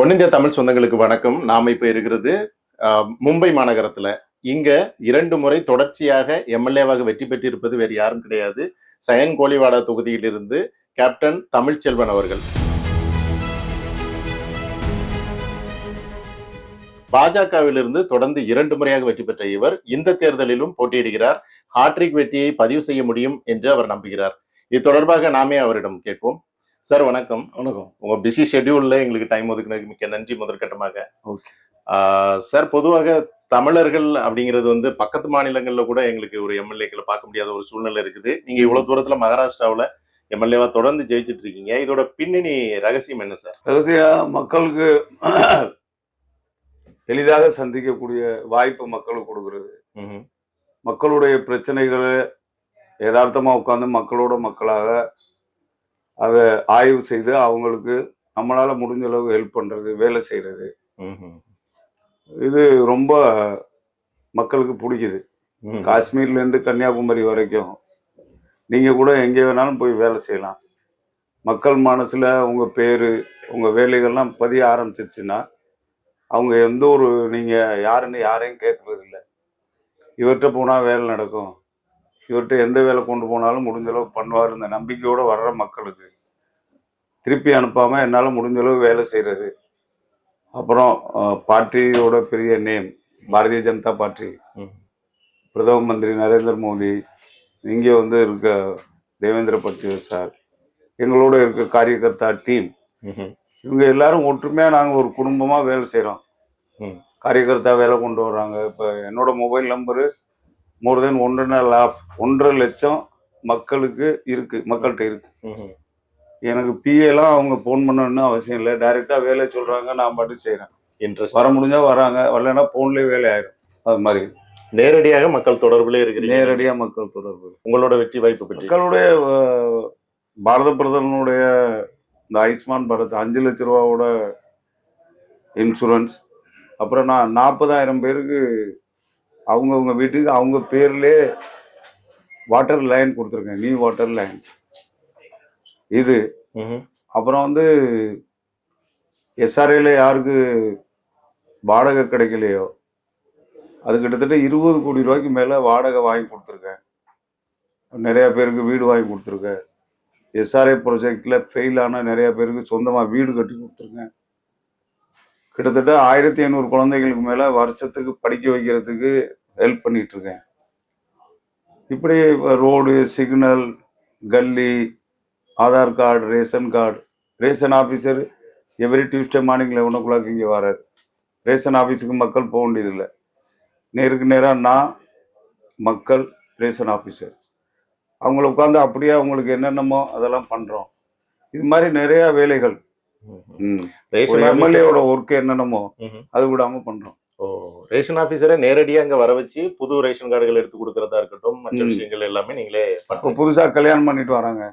ஒன்னிந்திய தமிழ் சொந்தங்களுக்கு வணக்கம். நாம இப்ப இருக்கிறது மும்பை மாநகரத்துல. இங்க இரண்டு முறை தொடர்ச்சியாக எம்எல்ஏவாக வெற்றி பெற்றிருப்பது வேறு யாரும் கிடையாது. சயன் கோலிவாடா தொகுதியிலிருந்து கேப்டன் தமிழ்ச்செல்வன் அவர்கள். பாஜகவிலிருந்து தொடர்ந்து இரண்டு முறையாக வெற்றி பெற்ற இவர் இந்த தேர்தலிலும் போட்டியிடுகிறார். ஹாட்ரிக் வெற்றியை பதிவு செய்ய முடியும் என்று அவர் நம்புகிறார். இது தொடர்பாக நாமே அவரிடம் கேட்போம். சார் வணக்கம். வணக்கம். உங்க பிஸி ஷெட்யூல்ல எங்களுக்கு டைம் ஒதுக்குனதுக்கு மிக்க நன்றி முதற்கட்டமாக சார் பொதுவாக தமிழர்கள் அப்படிங்கிறது வந்து பக்கத்து மாநிலங்கள்ல கூட எங்களுக்கு ஒரு எம்எல்ஏக்களை பார்க்க முடியாத ஒரு சூழ்நிலை இருக்குது. நீங்க இவ்வளவு தூரத்துல மகாராஷ்டிராவுல எம்எல்ஏவா தொடர்ந்து ஜெயிச்சிட்டு இருக்கீங்க. இதோட பின்னணி ரகசியம் என்ன சார்? ரகசிய மக்களுக்கு எளிதாக சந்திக்கக்கூடிய வாய்ப்பு மக்களுக்கு கொடுக்கிறது. மக்களுடைய பிரச்சனைகளை யதார்த்தமா உட்கார்ந்து மக்களோட மக்களாக அதை ஆய்வு செய்து அவங்களுக்கு நம்மளால முடிஞ்ச அளவு ஹெல்ப் பண்றது வேலை செய்யறது. இது ரொம்ப மக்களுக்கு பிடிக்குது. காஷ்மீர்ல இருந்து கன்னியாகுமரி வரைக்கும் நீங்க கூட எங்கே வேணாலும் போய் வேலை செய்யலாம். மக்கள் மனசுல உங்க பேரு உங்க வேலைகள்லாம் பதிய ஆரம்பிச்சிருச்சுன்னா அவங்க எந்த ஒரு நீங்க யாருன்னு யாரையும் கேட்கறது இல்லை இவர்கிட்ட போனா வேலை நடக்கும். இவர்கிட்ட எந்த வேலை கொண்டு போனாலும் முடிஞ்ச அளவு பண்ணுவார் இந்த நம்பிக்கையோட வர்ற மக்களுக்கு திருப்பி அனுப்பாம என்னால முடிஞ்ச அளவு வேலை செய்யறது அப்புறம் பார்ட்டியோட பெரிய நேம் பாரதிய ஜனதா பார்ட்டி. பிரதம மந்திரி நரேந்திர மோடி இங்கே வந்து இருக்க தேவேந்திர பட்னாவிஸ் சார் எங்களோட இருக்க காரியகர்த்தா டீம். இவங்க எல்லாரும் ஒற்றுமையா நாங்க ஒரு குடும்பமா வேலை செய்றோம் ம். காரியகர்த்தா வேலை கொண்டு வர்றாங்க இப்ப என்னோட மொபைல் நம்பரு மோர் தென் ஒன்றரை லாப் ஒன்றரை லட்சம் மக்களுக்கு இருக்கு மக்கள்கிட்ட இருக்கு. எனக்கு பிஏலாம் அவங்க ஃபோன் பண்ணணும்னு அவசியம் இல்லை. டைரெக்டா வேலை சொல்றாங்க நான் பாட்டு செய்றேன். Interest. வர முடிஞ்சா வராங்க வரலைன்னா போன்லயே வேலை ஆயிரும். அது மாதிரி. நேரடியாக மக்கள் தொடர்புல இருக்கிறீங்க. நேரடியா மக்கள் தொடர்பு. உங்களோட வெற்றி வாய்ப்பு பற்றி. மக்களுடைய பாரத பிரதமனுடைய இந்த ஆயுஷ்மான் பாரத் அஞ்சு லட்ச ரூபாவோட இன்சூரன்ஸ் அப்புறம் நான் நாற்பதாயிரம் பேருக்கு அவங்கவுங்க வீட்டுக்கு அவங்க பேர்லயே வாட்டர் லைன் கொடுத்துருக்கேன் நியூ வாட்டர் லைன் இது. அப்புறம் வந்து எஸ்ஆர்ஏல யாருக்கு வாடகை கிடைக்கலையோ அது கிட்டத்தட்ட இருபது கோடி ரூபாய்க்கு மேல வாடகை வாங்கி கொடுத்துருக்கேன். நிறைய பேருக்கு வீடு வாங்கி கொடுத்துருக்கேன். எஸ்ஆர்ஏ ப்ராஜெக்ட்ல ஃபெயில் ஆன நிறைய பேருக்கு சொந்தமா வீடு கட்டி கொடுத்துருக்கேன். கிட்டத்தட்ட ஆயிரத்தி ஐநூறு குழந்தைகளுக்கு மேல வருஷத்துக்கு படிக்க வைக்கிறதுக்கு ஹெல்ப் பண்ணிட்டு இருக்கேன் இப்படி ரோடு சிக்னல் கல்லி Aadhaar card ration card ration officer every Tuesday morning eleven o'clock இங்கே வராரு. ரேஷன் ஆஃபீஸுக்கு மக்கள் போக வேண்டியதில்லை. நேருக்கு நேராக நான் மக்கள் ரேஷன் ஆஃபீஸர் அவங்கள உட்காந்து அப்படியே அவங்களுக்கு என்னென்னமோ அதெல்லாம் பண்ணுறோம் இது மாதிரி நிறைய வேலைகள். எம்எல்ஏவோட ஒர்க் என்னென்னமோ. அது விடாம பண்றோம். ஓ ரேஷன் ஆபீசரை நேரடியா அங்க வர வச்சு புது ரேஷன் கார்டுகள் எடுத்து கொடுக்கறதா இருக்கட்டும் மற்ற. விஷயங்கள் எல்லாமே நீங்களே இப்போ பண்ணுங்க புதுசா கல்யாணம் பண்ணிட்டு வராங்க.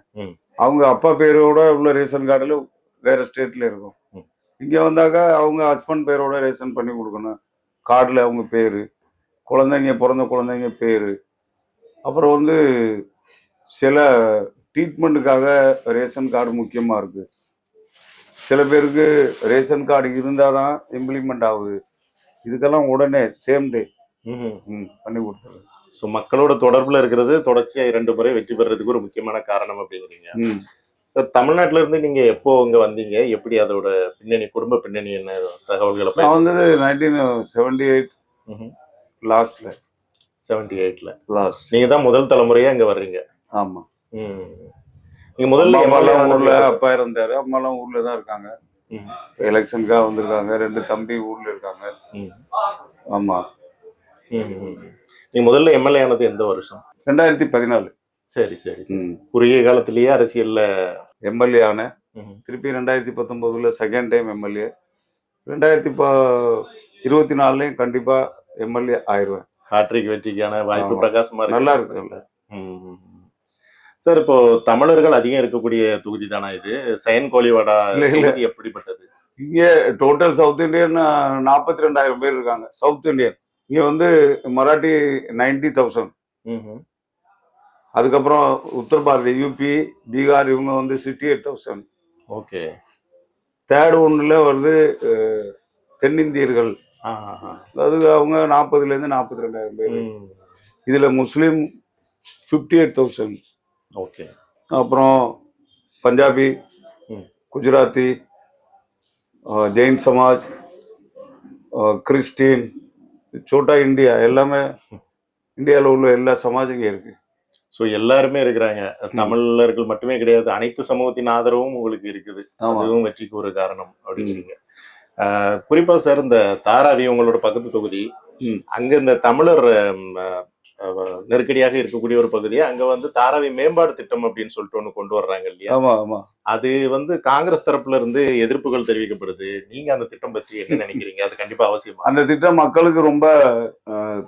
அவங்க அப்பா பேரோட உள்ள ரேஷன் கார்டுல வேற ஸ்டேட்ல இருக்கும். இங்க வந்தாக்கா அவங்க ஹஸ்பண்ட் பேரோட ரேஷன் பண்ணி கொடுக்கணும். கார்டுல அவங்க பேரு குழந்தைங்க பிறந்த குழந்தைங்க பேரு. அப்புறம் வந்து சில ட்ரீட்மெண்ட்டுக்காக ரேஷன் கார்டு முக்கியமா இருக்கு. சில பேருக்கு ரேஷன் கார்டு இருந்தாதான் இம்ப்ளிமெண்ட் ஆகுது. இதுக்கெல்லாம் உடனே சேம் டே. பண்ணி கொடுத்துருங்க. ஸோ மக்களோட தொடர்புல இருக்கிறது தொடர்ச்சியா இரண்டு முறை வெற்றி பெறதுக்கு ஒரு முக்கியமான காரணம் அப்படிங்கிறீங்க. சார் தமிழ்நாட்டுல இருந்து நீங்க எப்போ இங்க வந்தீங்க? எப்படி அதோட பின்னணி குடும்ப பின்னணி என்ன தகவல்களை நான் வந்தது நைன்டீன் செவன்டி எயிட் லாஸ்ட்ல செவன்டி எயிட்ல லாஸ்ட் நீங்க தான் முதல் தலைமுறையா இங்க வர்றீங்க. ஆமா. நீங்க முதல்ல அம்மாலாம் ஊர்ல அப்பா இருந்தாரு. அம்மாலாம் ஊர்ல தான் இருக்காங்க. எலெக்ஷனுக்காக வந்திருக்காங்க ரெண்டு தம்பி ஊர்ல இருக்காங்க. ஆமா. நீங்க முதல்ல எம்எல்ஏ ஆனது எந்த வருஷம் ரெண்டாயிரத்தி பதினாலு சரி சரி குறுகிய காலத்திலேயே அரசியல்ல எம்எல்ஏ ஆனேன். திருப்பி ரெண்டாயிரத்தி பத்தொன்பதுல செகண்ட் டைம் எம்எல்ஏ ரெண்டாயிரத்தி இருபத்தி நாலுலயும் கண்டிப்பா எம்எல்ஏ ஆயிருவேன் ஹாட்ரிக் வெற்றிக்கான வாய்ப்பு. பிரகாசமா நல்லா இருக்கு ம், ம், ம். சார் இப்போ தமிழர்கள் அதிகம் இருக்கக்கூடிய தொகுதி தானா இது? சயன் கோலிவாடா எப்படிப்பட்டது? இங்க டோட்டல் சவுத் இந்தியன் நாற்பத்தி ரெண்டாயிரம் பேர் இருக்காங்க. சவுத் இந்தியன் இங்க வந்து மராட்டி நைன்டி தௌசண்ட். அதுக்கப்புறம் உத்தர பாரதி யூபி பீகார் இவங்க வந்து sixty eight thousand. Okay. Third ஒன்றில் வருது தென்னிந்தியர்கள். அது அவங்க நாற்பதுலேருந்து நாற்பத்தி ரெண்டாயிரம் பேர். இதில் முஸ்லீம் ஃபிஃப்டி எயிட் தௌசண்ட் ஓகே. அப்புறம் பஞ்சாபி. குஜராத்தி ஜெயின் சமாஜ் கிறிஸ்டின் சோட்டா இந்தியா எல்லாமே இந்தியாவில் உள்ள எல்லா சமாஜம் இங்கே இருக்கு. சோ எல்லாருமே இருக்கிறாங்க. தமிழர்கள் மட்டுமே கிடையாது. அனைத்து சமூகத்தின் ஆதரவும் உங்களுக்கு இருக்குது. அதுவும் வெற்றிக்கு ஒரு காரணம் அப்படின்றீங்க ஆஹ் குறிப்பா சார் இந்த தாராவி உங்களோட பக்கத்து தொகுதி. அங்க இந்த தமிழர் நெருக்கடியாக இருக்கக்கூடிய ஒரு பகுதி அங்க வந்து தாராவி மேம்பாடு திட்டம் அப்படின்னு சொல்லிட்டு ஒண்ணு கொண்டு வர்றாங்க இல்லையா? ஆமா ஆமா. அது வந்து காங்கிரஸ் தரப்புல இருந்து எதிர்ப்புகள் தெரிவிக்கப்படுது. நீங்க அந்த திட்டம் பற்றி என்ன நினைக்கிறீங்க? அது கண்டிப்பா அவசியமா? அந்த திட்டம் மக்களுக்கு ரொம்ப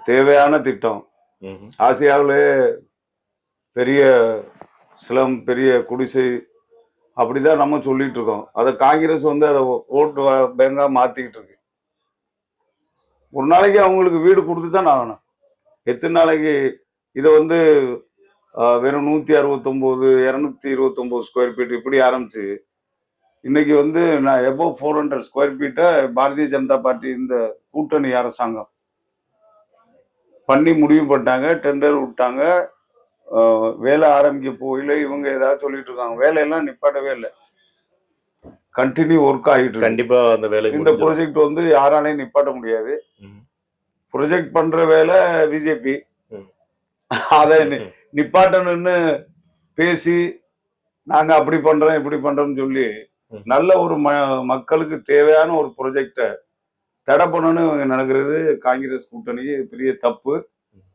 தேவையான திட்டம். ஆசியாவிலே பெரிய ஸ்லம் பெரிய குடிசை அப்படிதான் நம்ம சொல்லிட்டு இருக்கோம். அதை காங்கிரஸ் வந்து அதை ஓட்டு பேங்கா மாத்திக்கிட்டு இருக்கு. ஒரு நாளைக்கு அவங்களுக்கு வீடு கொடுத்து தான் ஆகணும். எத்தனை நாளைக்கு இதை வந்து வெறும் நூத்தி அறுபத்தொம்போது இரநூத்தி இருபத்தொம்போது ஸ்கொயர் ஃபீட் இப்படி ஆரம்பிச்சு இன்னைக்கு வந்து நான் எபோ ஃபோர் ஹண்ட்ரட் ஸ்கொயர் ஃபீட்டை பாரதிய ஜனதா பார்ட்டி இந்த கூட்டணி அரசாங்கம். பண்ணி முடிவு பண்ணிட்டாங்க டெண்டர் விட்டாங்க வேலை ஆரம்பிக்க போயில இவங்க ஏதாவது சொல்லிட்டு இருக்காங்க. வேலையெல்லாம் நிப்பாட்டவே இல்லை. கண்டினியூ ஒர்க் ஆகிட்டு கண்டிப்பா அந்த வேலை இந்த. ப்ராஜெக்ட் வந்து யாராலையும் நிப்பாட்ட முடியாது. ப்ரொஜெக்ட் பண்ற வேலை பிஜேபி. அதை நிப்பாட்டணும்னு பேசி நாங்க அப்படி பண்றோம் இப்படி பண்றோம்னு சொல்லி. நல்ல ஒரு ம மக்களுக்கு தேவையான ஒரு ப்ரொஜெக்டை தடை பண்ணணும்னு இவங்க நடக்கிறது காங்கிரஸ் கூட்டணி பெரிய தப்பு.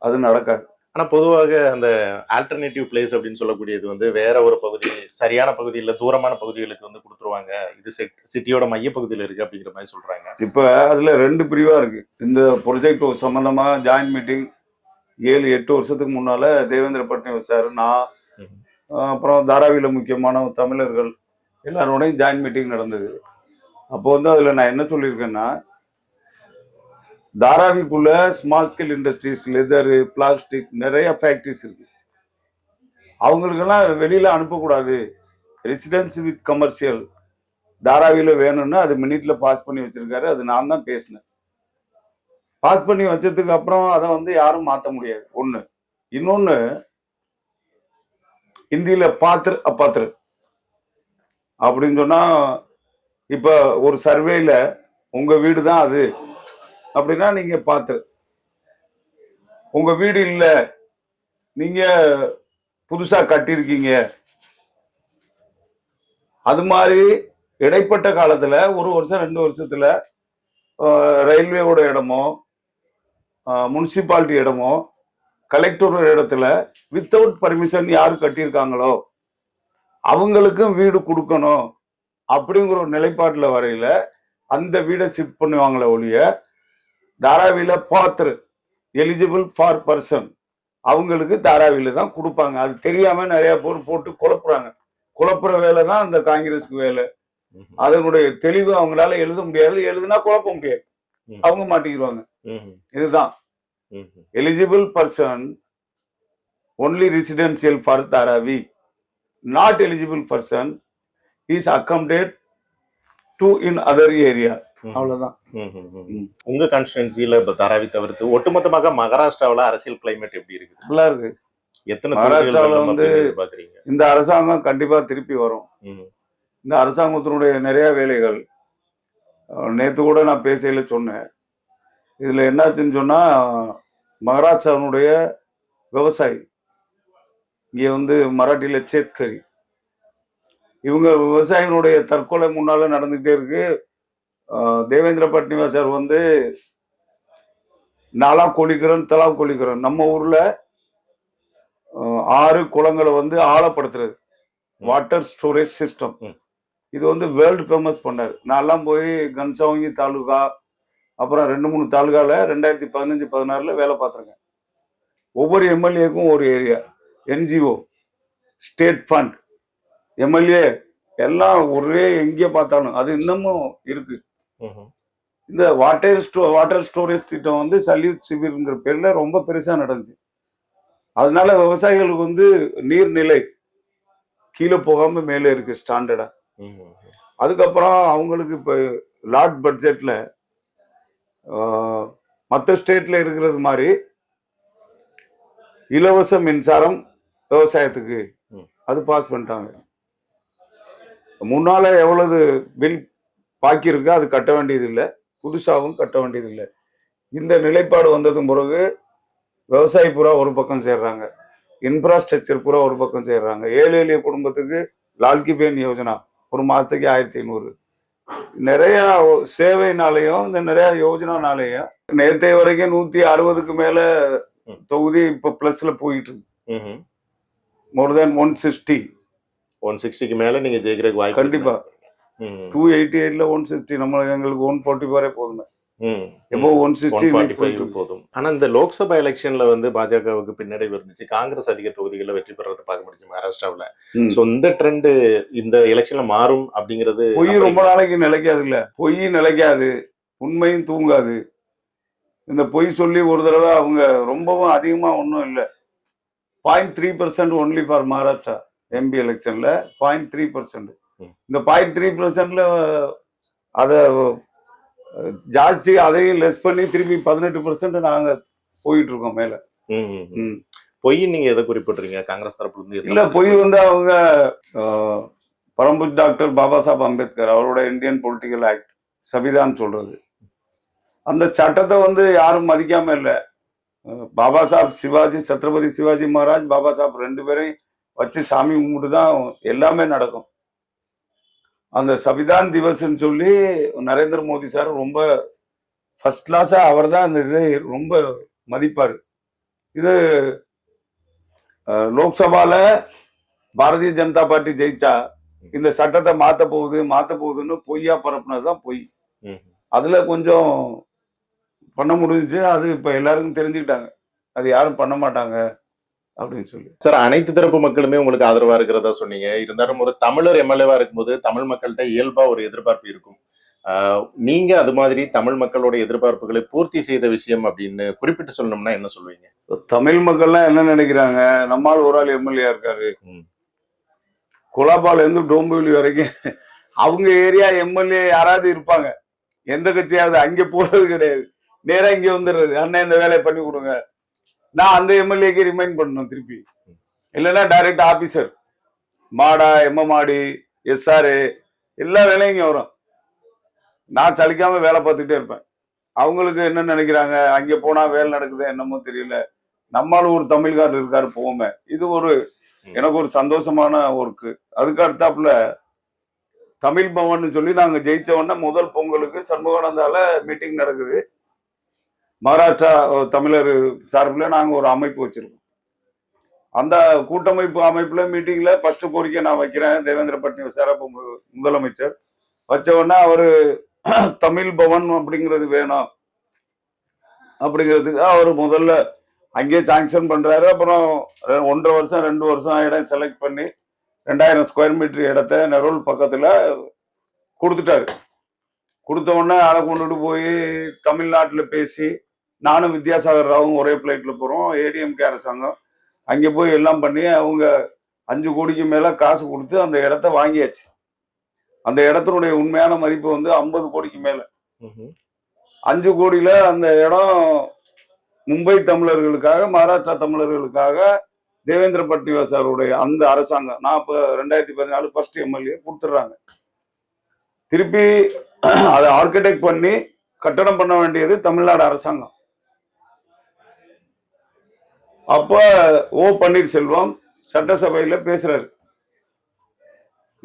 அது நடக்காது. ஆனா பொதுவாக அந்த ஆல்டர்னேட்டிவ் பிளேஸ் அப்படின்னு சொல்லக்கூடியது வந்து வேற ஒரு பகுதி சரியான பகுதி இல்ல தூரமான பகுதிகளுக்கு வந்து கொடுத்துருவாங்க. இது சிட்டியோட மைய பகுதியில இருக்கு அப்படிங்கிற மாதிரி சொல்றாங்க. இப்ப அதுல ரெண்டு பிரிவா இருக்கு. இந்த ப்ரொஜெக்ட் சம்பந்தமா ஜாயின்ட் மீட்டிங் ஏழு எட்டு வருஷத்துக்கு முன்னால தேவேந்திர பட்னாவிஸ் சார் நான் அப்புறம் தாராவியில முக்கியமான தமிழர்கள் எல்லாரோடையும் ஜாயின்ட் மீட்டிங் நடந்தது. அப்போ வந்து அதுல நான் என்ன சொல்லியிருக்கேன்னா தாராவிக்குள்ள small scale industries leather plastic நிறைய ஃபேக்ட்ரிஸ் இருக்கு. அவங்களுக்கெல்லாம் வெளியில அனுப்பக்கூடாது. ரெசிடென்சி வித் கமர்ஷியல் தாராவியில் வேணும்னா அது மினிட்ல பாஸ் பண்ணி வச்சிருக்காரு. அது நான் தான் பேசினேன். பாஸ் பண்ணி வச்சதுக்கு அப்புறம் அதை வந்து யாரும் மாத்த முடியாது. ஒண்ணு. இன்னொன்னு ஹிந்தியில பாத்திர அப்பாத்திர. அப்படின்னு சொன்னா இப்ப ஒரு சர்வேல உங்க வீடு தான் அது. அப்படின்னா நீங்க பார்த்து உங்க வீடு இல்லை நீங்க புதுசா கட்டியிருக்கீங்க. அது மாதிரி இடைப்பட்ட காலத்துல ஒரு வருஷம் ரெண்டு வருஷத்துல ரயில்வேவோட இடமோ முனிசிபாலிட்டி இடமோ கலெக்டரோட இடத்துல வித்தவுட் பர்மிஷன் யார் கட்டியிருக்காங்களோ அவங்களுக்கும் வீடு கொடுக்கணும் அப்படிங்கிற ஒரு நிலைப்பாட்டில் வரையில அந்த வீடை ஷிஃப்ட் பண்ணுவாங்களே ஒழிய தாராவியில பாத்திரு எலிஜிபிள் ஃபார் பர்சன் அவங்களுக்கு தாராவியில தான் கொடுப்பாங்க அது தெரியாம நிறைய பேர் போட்டு குழப்புறாங்க குழப்புற வேலை தான் அந்த காங்கிரஸ்க்கு வேலை. அதனுடைய தெளிவு அவங்களால எழுத முடியாது எழுதுனா குழப்ப முடியாது. அவங்க மாட்டிக்கிடுவாங்க ம்ஹும். இதுதான் person only residential for Dharavi. Not eligible person is accommodated to in other area. ம்ஹும். அவ்வளவுதான். உங்க கான்ஸ்டிடன்சில இப்ப தாராவி தவிர்த்து ஒட்டுமொத்தமாக மகாராஷ்டிராவுல அரசியல் கிளைமேட் எப்படி இருக்குது? நல்லா இருக்கு. எத்தனை மகாராஷ்டிராவுல வந்து- பாக்குறீங்க இந்த அரசாங்கம் கண்டிப்பா திருப்பி வரும். இந்த அரசாங்கத்தினுடைய நிறைய வேலைகள் நேத்து கூட நான் பேசையில சொன்னேன். இதுல என்னாச்சுன்னு சொன்னா மகாராஷ்டிராவினுடைய விவசாயி இங்க வந்து மராட்டியில சேத்கரி. இவங்க விவசாயிகளுடைய தற்கொலை முன்னால நடந்துகிட்டே இருக்கு. தேவேந்திர பட்னிவாஸ் சார் வந்து நாலா கொளிக்கிறோம் தலா கொளிக்கிறோம். நம்ம ஊர்ல ஆறு குளங்களை வந்து ஆழப்படுத்துறது. Water storage system. இது வந்து வேர்ல்டு ஃபேமஸ் பண்ணாரு. நான்லாம் போய் கன்சவங்கி தாலுகா அப்புறம் ரெண்டு மூணு தாலுகால ரெண்டாயிரத்தி பதினஞ்சு பதினாறுல வேலை பார்த்துருக்கேன். ஒவ்வொரு எம்எல்ஏக்கும் ஒரு area. NGO state fund MLA எல்லாம் ஒரே எங்கே பார்த்தாலும் அது இன்னமும் இருக்கு. ம்ஹும். இந்த வாட்டர் ஸ்டோ வாட்டர் ஸ்டோரேஜ் திட்டம் வந்து சல்யூட் சிவிர்ங்கிற பேர்ல ரொம்ப பெருசா நடந்துச்சு அதனால விவசாயிகளுக்கு வந்து நீர்நிலை கீழே போகாம மேலே இருக்கு ஸ்டாண்டர்டா. அதுக்கப்புறம் அவங்களுக்கு இப்போ லாட் பட்ஜெட்ல மற்ற ஸ்டேட்ல இருக்கிறது மாதிரி இலவச மின்சாரம் விவசாயத்துக்கு. அது பாஸ் பண்ணிட்டாங்க முன்னால எவ்வளவு பில் பாக்கி இருக்கு அது கட்ட வேண்டியது இல்லை புதுசாகவும் கட்ட வேண்டியது இல்லை இந்த நிலைப்பாடு வந்ததும் பிறகு விவசாயி பூரா ஒரு பக்கம் சேர்றாங்க. இன்ஃப்ராஸ்ட்ரக்சர் பூரா ஒரு பக்கம் சேர்றாங்க. ஏழை எளிய குடும்பத்துக்கு லால்கி பேன் யோஜனா ஒரு மாசத்துக்கு ஆயிரத்தி ஐநூறு. நிறைய சேவைனாலையும் இந்த நிறைய யோஜனானாலையும் நேற்றைய வரைக்கும் நூத்தி அறுபதுக்கு மேல. தொகுதி இப்ப பிளஸ்ல போயிட்டு இருக்கு. More than one sixty one சிக்ஸ்டிக்கு மேல நீங்க ஜெயிக்கிறதுக்கு வாய்ப்பு கண்டிப்பா. டூ எயிட்டி எயிட்ல ஒன் சிக்ஸ்டி நம்ம எங்களுக்கு ஒன் ஃபார்ட்டி ஃபோரே போதுமே. ம். எப்போ ஒன் சிக்ஸ்டி 145 போதும். ஆனா இந்த லோக்சபா எலெக்ஷன்ல வந்து பாஜகவுக்கு பின்னடைவு இருந்துச்சு காங்கிரஸ் அதிக தொகுதிகளில் வெற்றி பெறதை பார்க்க முடிஞ்சு மகாராஷ்டிராவுல. சோ இந்த ட்ரெண்ட் இந்த எலெக்ஷன்ல மாறும் அப்படிங்கிறது பொய் ரொம்ப நாளைக்கு நிலைக்காது இல்ல பொய் நிலைக்காது. உண்மையும் தூங்காது. இந்த பொய் சொல்லி ஒரு தடவை அவங்க ரொம்பவும் அதிகமா ஒன்றும் இல்லை. Point three percent only for Maharashtra MP எலெக்ஷன்ல. Point three percent. இந்த பாயிண்ட் த்ரீ பர்சன்ட்ல அதை ஜாஸ்தி அதையும் லெஸ் பண்ணி திருப்பி பதினெட்டு பர்சன்ட் நாங்க போயிட்டு இருக்கோம் மேல. பொய் நீங்க எதை குறிப்பிடுறீங்க காங்கிரஸ் தரப்புல இருந்து இல்ல பொய் வந்து அவங்க ஆஹ், பரம்பூஜ் டாக்டர் பாபா சாஹப் அம்பேத்கர் அவரோட இந்தியன் பொலிட்டிக்கல் ஆக்ட் சவிதான் சொல்றது. அந்த சட்டத்தை வந்து யாரும் மதிக்காம இல்ல. பாபா சாஹப் சிவாஜி சத்ரபதி சிவாஜி மகாராஜ் பாபா சாஹப் ரெண்டு பேரையும் வச்சு சாமி கும்பிட்டு தான் எல்லாமே நடக்கும். அந்த சவிதான் திவஸ்ன்னு சொல்லி நரேந்திர மோடி சார் ரொம்ப ஃபர்ஸ்ட் கிளாஸா அவர் தான் அந்த இதை ரொம்ப மதிப்பாரு. இது லோக்சபால பாரதிய ஜனதா பார்ட்டி ஜெயிச்சா இந்த சட்டத்தை மாத்த போகுது மாத்த போகுதுன்னு பொய்யா பரப்புனதுதான் பொய். ம். அதுல கொஞ்சம் பண்ண முடிஞ்சுச்சு அது இப்ப எல்லாருக்கும் தெரிஞ்சுக்கிட்டாங்க. அது யாரும் பண்ண மாட்டாங்க. அப்படின்னு சொல்லி. சார் அனைத்து தரப்பு மக்களுமே உங்களுக்கு ஆதரவா இருக்கிறதா சொன்னீங்க. இருந்தாலும் ஒரு தமிழர் எம்எல்ஏவா இருக்கும்போது தமிழ் மக்கள்கிட்ட இயல்பா ஒரு எதிர்பார்ப்பு இருக்கும். ஆஹ் நீங்க அது மாதிரி தமிழ் மக்களோட எதிர்பார்ப்புகளை பூர்த்தி செய்த விஷயம் அப்படின்னு குறிப்பிட்டு சொல்லணும்னா என்ன சொல்லுவீங்க? தமிழ் மக்கள்லாம் என்ன நினைக்கிறாங்க? நம்மால் ஒரு ஆள் எம்எல்ஏ இருக்காரு. குலாபால இருந்து டோம்புவெளி வரைக்கும் அவங்க ஏரியா எம்எல்ஏ யாராவது இருப்பாங்க. எந்த கட்சியாவது அங்க போறது கிடையாது. நேரா இங்க வந்துடுறது. அண்ணன் இந்த வேலையை பண்ணி கொடுங்க. நான் அந்த எம்எல்ஏக்கு ரிமைண்ட் பண்ணணும் திருப்பி. இல்லைன்னா டைரக்ட் ஆபீசர் மாடா எம்எம்ஆடி எஸ்ஆர்ஏ எல்லா வேலையும் இங்க வரும். நான் சலிக்காம வேலை பார்த்துக்கிட்டே இருப்பேன். அவங்களுக்கு என்ன நினைக்கிறாங்க? அங்க போனா வேலை நடக்குது என்னமோ தெரியல. நம்மால ஒரு தமிழ்காரர் இருக்காரு போவோமே. இது ஒரு எனக்கு ஒரு சந்தோஷமான ஒர்க்கு அதுக்கு அடுத்தாப்புல தமிழ் பவன் சொல்லி நாங்க ஜெயிச்ச உடனே முதல் பொங்கலுக்கு சண்முகானந்தால மீட்டிங் நடக்குது. மகாராஷ்டிரா தமிழர் சார்பில் நாங்கள் ஒரு அமைப்பு வச்சிருக்கோம். அந்த கூட்டமைப்பு அமைப்பில் மீட்டிங்கில் ஃபஸ்ட்டு கோரிக்கை நான் வைக்கிறேன். தேவேந்திர பட்னி சிறப்பு முதலமைச்சர். வச்ச உடனே அவர் தமிழ் பவன் அப்படிங்கிறது வேணும். அப்படிங்கிறதுக்கு அவர் முதல்ல அங்கேயே சாங்ஷன் பண்ணுறாரு அப்புறம் ஒன்றரை வருஷம் ரெண்டு வருஷம் இடம் செலக்ட் பண்ணி ரெண்டாயிரம் ஸ்கொயர் மீட்டர் இடத்த நெரோல் பக்கத்தில் கொடுத்துட்டாரு. கொடுத்த உடனே அதை கொண்டுட்டு போய் தமிழ்நாட்டில் பேசி நானும் வித்யாசாகர் ராவும் ஒரே பிளைட்ல போறோம். ஏடிஎம்கே அரசாங்கம். அங்கே போய் எல்லாம் பண்ணி அவங்க அஞ்சு கோடிக்கு மேல காசு கொடுத்து அந்த இடத்த வாங்கியாச்சு. அந்த இடத்தினுடைய உண்மையான மதிப்பு வந்து ஐம்பது கோடிக்கு மேல. அஞ்சு கோடியில அந்த இடம் மும்பை தமிழர்களுக்காக மகாராஷ்டிரா தமிழர்களுக்காக தேவேந்திர பட்னிவாசாருடைய அந்த அரசாங்கம். நான் இப்ப ரெண்டாயிரத்தி பதினாலு ஃபர்ஸ்ட் எம்எல்ஏ கொடுத்துட்றாங்க. திருப்பி அதை ஆர்கிடெக்ட் பண்ணி கட்டடம் பண்ண வேண்டியது தமிழ்நாடு அரசாங்கம். அப்போ ஓ பன்னீர்செல்வம் சட்டசபையில் பேசுறாரு.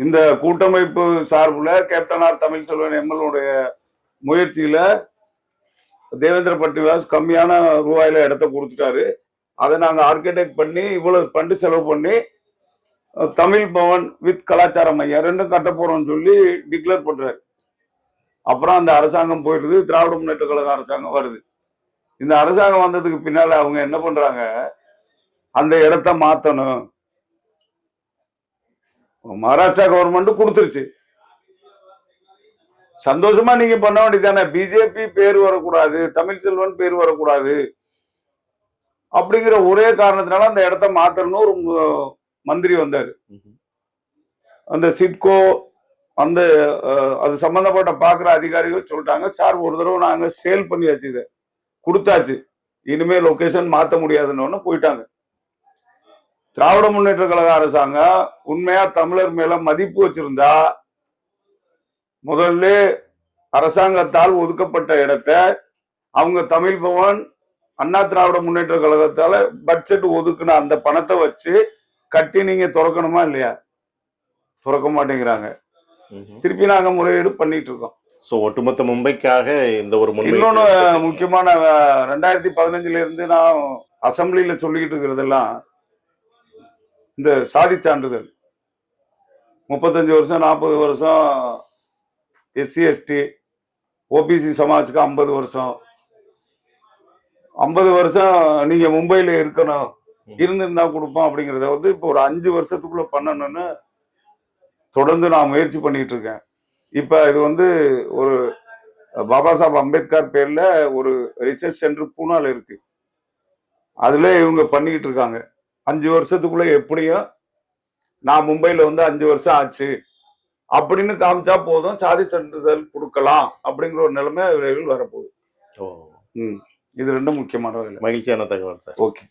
இந்த கூட்டமைப்பு சார்பில் கேப்டன் ஆர் தமிழ்செல்வன் எம்எல்ஏடைய முயற்சியில தேவேந்திர பட்டிவாஸ் கம்மியான ரூபாயில இடத்த கொடுத்துட்டாரு. அதை நாங்கள் ஆர்கிடெக்ட் பண்ணி இவ்வளவு பண்டு செலவு பண்ணி தமிழ் பவன் வித் கலாச்சார மையம் ரெண்டும் கட்ட போறோம்னு சொல்லி டிக்ளேர் பண்றாரு. அப்புறம் அந்த அரசாங்கம் போயிடுது திராவிட முன்னேற்ற கழக அரசாங்கம் வருது. இந்த அரசாங்கம் வந்ததுக்கு பின்னால அவங்க என்ன பண்றாங்க? அந்த இடத்த மாத்தணும். மகாராஷ்டிரா கவர்மெண்ட் கொடுத்துருச்சு. சந்தோஷமா நீங்க பண்ண வேண்டியதானே பிஜேபி பேர் வரக்கூடாது தமிழ் செல்வன் பேர் வரக்கூடாது. அப்படிங்கிற ஒரே காரணத்தினால அந்த இடத்த மாத்தணும்னு ஒரு மந்திரி வந்தாரு. அந்த சிட்கோ அந்த அது சம்பந்தப்பட்ட பாக்குற அதிகாரிகள் சொல்லிட்டாங்க சார் ஒரு தடவை நாங்க சேல் பண்ணியாச்சு இதை. கொடுத்தாச்சு. இனிமே லொகேஷன் மாத்த முடியாதுன்னு போயிட்டாங்க. திராவிட முன்னேற்ற கழக அரசாங்கம் உண்மையா தமிழர் மேல மதிப்பு வச்சிருந்தா முதல்ல அரசாங்கத்தால் ஒதுக்கப்பட்ட இடத்த அவங்க தமிழ் பவன் அண்ணா திராவிட முன்னேற்ற கழகத்தால பட்ஜெட் ஒதுக்குன அந்த பணத்தை வச்சு கட்டி நீங்க திறக்கணுமா இல்லையா? திறக்க மாட்டேங்கிறாங்க. திருப்பி நாங்க முறையீடு பண்ணிட்டு இருக்கோம். சோ ஒட்டுமொத்த மும்பைக்காக இந்த ஒரு எடுத்திருக்கீங்க. முக்கியமான ரெண்டாயிரத்தி பதினஞ்சுல இருந்து நான் அசம்பிளில சொல்லிக்கிட்டு இருக்கிறதெல்லாம் இந்த சாதி சான்றிதழ். முப்பத்தஞ்சு வருஷம் நாற்பது வருஷம் எஸ்சி எஸ்டி ஓபிசி சமாஜுக்கு ஐம்பது வருஷம். ஐம்பது வருஷம் நீங்க மும்பையில இருக்கணும் இருந்திருந்தா கொடுப்போம் அப்படிங்கிறத வந்து இப்போ ஒரு அஞ்சு வருஷத்துக்குள்ள பண்ணணும்னு தொடர்ந்து நான் முயற்சி பண்ணிட்டு இருக்கேன். இப்ப இது வந்து ஒரு பாபா சாஹப் அம்பேத்கர் பேர்ல ஒரு ரிசர்ச் சென்டர் பூனால இருக்கு. அதுல இவங்க பண்ணிக்கிட்டு இருக்காங்க. அஞ்சு வருஷத்துக்குள்ள எப்படியும் நான் மும்பைல வந்து அஞ்சு வருஷம் ஆச்சு. அப்படின்னு காமிச்சா போதும். சாதி சான்றிதழ் கொடுக்கலாம் அப்படிங்கிற ஒரு நிலைமை விரைவில் வரப்போகுது. இது ரெண்டும் முக்கியமான மகிழ்ச்சியான தகவல் சார். ஓகே.